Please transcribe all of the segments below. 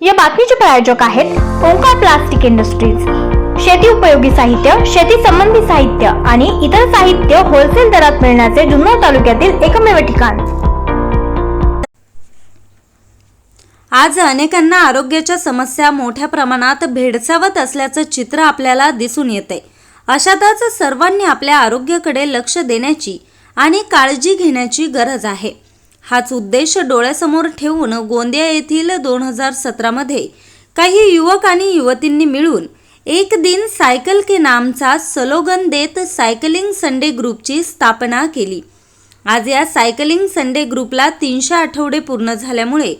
या बातमीचे प्रायोजक आहेत ओंकार प्लास्टिक इंडस्ट्रीज. शेती उपयोगी साहित्य शेती संबंधी साहित्य आणि इतर साहित्य होलसेल दरात मिळण्याचे जुन्नर तालुक्यातील एकमेव ठिकाण. आज अनेकांना आरोग्याच्या समस्या मोठ्या प्रमाणात भेडसावत असल्याचं चित्र आपल्याला दिसून येते. अशातच सर्वांनी आपल्या आरोग्याकडे लक्ष देण्याची आणि काळजी घेण्याची गरज आहे. हाच उद्देश डोळ्यासमोर ठेवून गोंदिया येथील दोन हजार सतरामध्ये काही युवक आणि युवतींनी मिळून एक दिन सायकल के नामचा सलोगन देत सायकलिंग संडे ग्रुपची स्थापना केली. आज या सायकलिंग संडे ग्रुपला तीनशे आठवडे पूर्ण झाल्यामुळे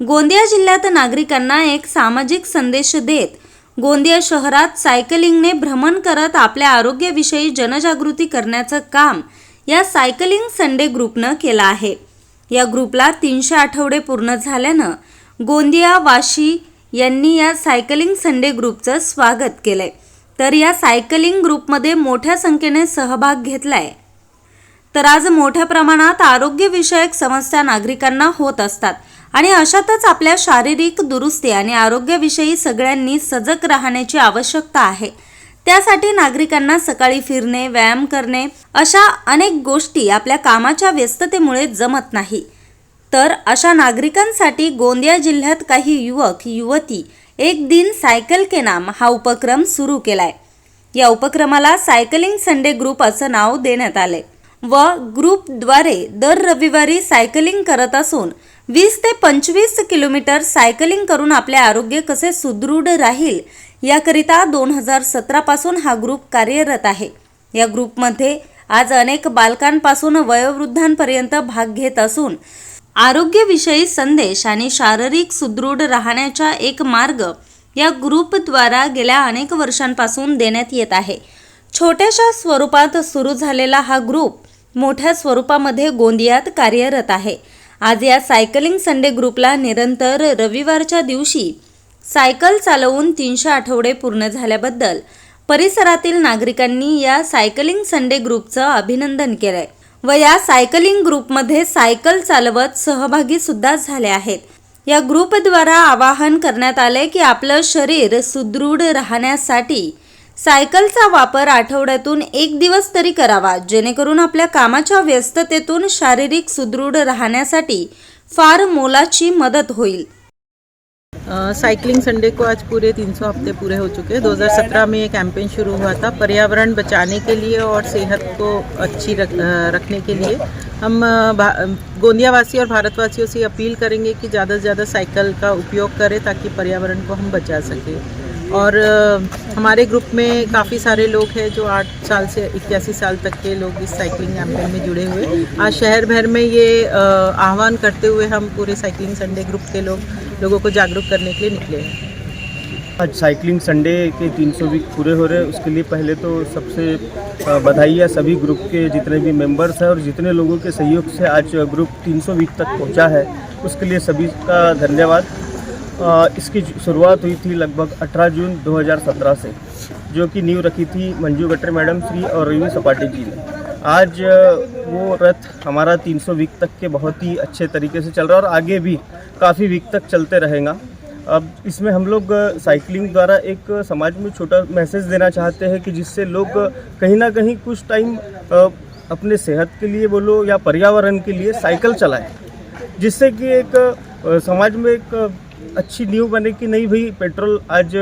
गोंदिया जिल्ह्यात नागरिकांना एक सामाजिक संदेश देत गोंदिया शहरात सायकलिंगने भ्रमण करत आपल्या आरोग्याविषयी जनजागृती करण्याचं काम या सायकलिंग संडे ग्रुपनं केलं आहे. या ग्रुपला तीनशे आठवडे पूर्ण झाल्यानं गोंदिया वाशी यांनी या सायकलिंग संडे ग्रुपचं स्वागत केलंय. तर या सायकलिंग ग्रुपमध्ये मोठ्या संख्येने सहभाग घेतलाय. तर आज मोठ्या प्रमाणात आरोग्यविषयक समस्या नागरिकांना होत असतात आणि अशातच आपल्या शारीरिक दुरुस्ती आणि आरोग्याविषयी सगळ्यांनी सजग राहण्याची आवश्यकता आहे. त्यासाठी नागरिकांना सकाळी फिरणे व्यायाम करणे अशा अनेक गोष्टी आपल्या कामाच्या व्यस्ततेमुळे जमत नाही. तर अशा नागरिकांसाठी गोंदिया जिल्ह्यात काही युवक युवती एक दिन सायकल के नाम हा उपक्रम सुरू केलाय. या उपक्रमाला सायकलिंग संडे ग्रुप असं नाव देण्यात आले व ग्रुपद्वारे दर रविवारी सायकलिंग करत असून वीस ते पंचवीस किलोमीटर सायकलिंग करून आपले आरोग्य कसे सुदृढ राहील याकरिता दोन हजार सतरापासून हा ग्रुप कार्यरत आहे. या ग्रुपमध्ये आज अनेक बालकांपासून वयोवृद्धांपर्यंत भाग घेत असून आरोग्यविषयी संदेश आणि शारीरिक सुदृढ राहण्याचा एक मार्ग या ग्रुपद्वारा गेल्या अनेक वर्षांपासून देण्यात येत आहे. छोट्याशा स्वरूपात सुरू झालेला हा ग्रुप मोठ्या स्वरूपामध्ये गोंदियात कार्यरत आहे. आज या सायकलिंग संडे ग्रुपला निरंतर रविवारच्या दिवशी सायकल चालवून तीनशे आठवडे पूर्ण झाल्याबद्दल परिसरातील नागरिकांनी या सायकलिंग संडे ग्रुपचं अभिनंदन केलंय व या सायकलिंग ग्रुपमध्ये सायकल चालवत सहभागी सुद्धा झाले आहेत. या ग्रुपद्वारा आवाहन करण्यात आले की आपलं शरीर सुदृढ राहण्यासाठी सायकलचा वापर आठवड्यातून एक दिवस तरी करावा जेणेकरून आपल्या कामाच्या व्यस्ततेतून शारीरिक सुदृढ राहण्यासाठी फार मोलाची मदत होईल. साइकिलिंग संडे को आज पूरे 300 हफ़्ते पूरे हो चुके हैं। 2017 में ये कैंपेन शुरू हुआ था पर्यावरण बचाने के लिए और सेहत को अच्छी रख, रखने के लिए। हम अ, भा- गोंदिया वासी और भारतवासियों से अपील करेंगे कि ज़्यादा से ज़्यादा साइकिल का उपयोग करें ताकि पर्यावरण को हम बचा सकें। और हमारे ग्रुप में काफ़ी सारे लोग हैं जो आठ साल से इक्यासी साल तक के लोग इस साइकिलिंग कैंपेन में जुड़े हुए आज शहर भर में ये आह्वान करते हुए हम पूरे साइकिलिंग संडे ग्रुप के लोग लोगों को जागरूक करने के लिए निकले हैं। आज साइकिलिंग संडे के 300 वीक पूरे हो रहे हैं। उसके लिए पहले तो सबसे बधाई है सभी ग्रुप के जितने भी मेंबर्स हैं और जितने लोगों के सहयोग से आज ग्रुप 300 वीक तक पहुँचा है। उसके लिए सभी का धन्यवाद। इसकी शुरुआत हुई थी लगभग 18 जून 2017 से, जो कि नींव रखी थी मंजू गट्टर मैडम, श्री और रवि सपाटी जी ने। आज वो रथ हमारा 300 वीक तक के बहुत ही अच्छे तरीके से चल रहा है और आगे भी काफ़ी वीक तक चलते रहेगा। अब इसमें हम लोग साइकिलिंग द्वारा एक समाज में छोटा मैसेज देना चाहते हैं कि जिससे लोग कहीं ना कहीं कुछ टाइम अपने सेहत के लिए बोलो या पर्यावरण के लिए साइकिल चलाएँ। जिससे कि एक समाज में एक अच्छी नींव बने कि नहीं भाई, पेट्रोल आज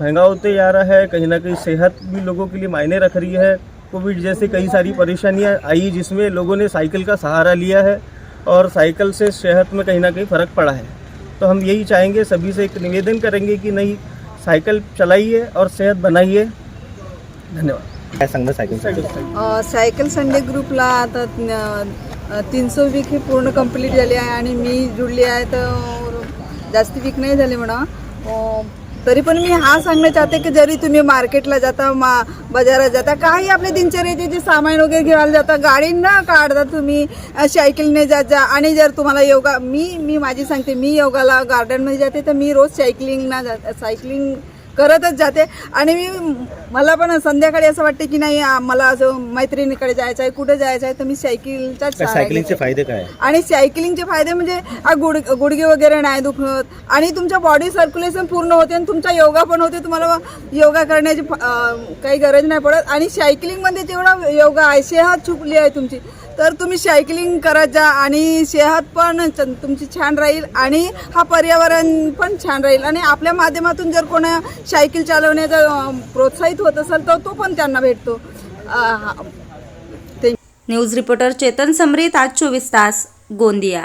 महँगा होते जा रहा है, कहीं ना कहीं सेहत भी लोगों के लिए मायने रख रही है। कोविड जैसे कई सारी परेशानियाँ आई जिसमें लोगों ने साइकिल का सहारा लिया है और साइकिल से सेहत में कहीं ना कहीं फ़र्क पड़ा है। तो हम यही चाहेंगे सभी से एक निवेदन करेंगे कि नहीं साइकिल चलाइए और सेहत बनाइए। धन्यवाद। काय सायकल अ, सायकल संडे ग्रुपला आता तीनशे वीक ही पूर्ण कंप्लीट झाली आहे आणि मी जुळली आहे तर जास्ती वीक नाही झाली म्हणा. अ, तरी पण मी हा सांगणं चाहते की जरी तुम्ही मार्केटला जाता मा बाजारात जाता काही आपल्या दिनचर्याचे जे सामान वगैरे घ्यायला जाता गाडी न काढता तुम्ही सायकलने जात जा. आणि जर तुम्हाला योगा मी मी माझी सांगते मी योगाला गार्डनमध्ये जाते तर मी रोज सायकलिंगना जात सायकलिंग करतच जाते. आणि मी मला पण संध्याकाळी असं वाटते की नाही मला असं मैत्रिणीकडे जायचं आहे कुठे जायचं आहे तर मी सायकलचाच सहारा सायकलिंगचे. फायदे काय? आणि सायकलिंगचे फायदे म्हणजे आ, गुड गुडघे वगैरे नाही दुखत. आणि तुमच्या बॉडी सर्क्युलेशन पूर्ण होते आणि तुमचा योगा पण होते तुम्हाला योगा करण्याची काही गरज नाही पडत. आणि सायकलिंगमध्ये जेवढा योगा आहे सेहत चुकली आहे तुमची. तर तुम्ही सायकलिंग करत जा आणि सेहत पण तुमची छान राहील आणि हा पर्यावरण पण छान राहील. आणि आपल्या माध्यमातून जर कोणा सायकल चालवण्याचा प्रोत्साहित होत असेल तर तो पण त्यांना भेटतो. ते न्यूज रिपोर्टर चेतन समरीत आज चोवीस तास गोंदिया.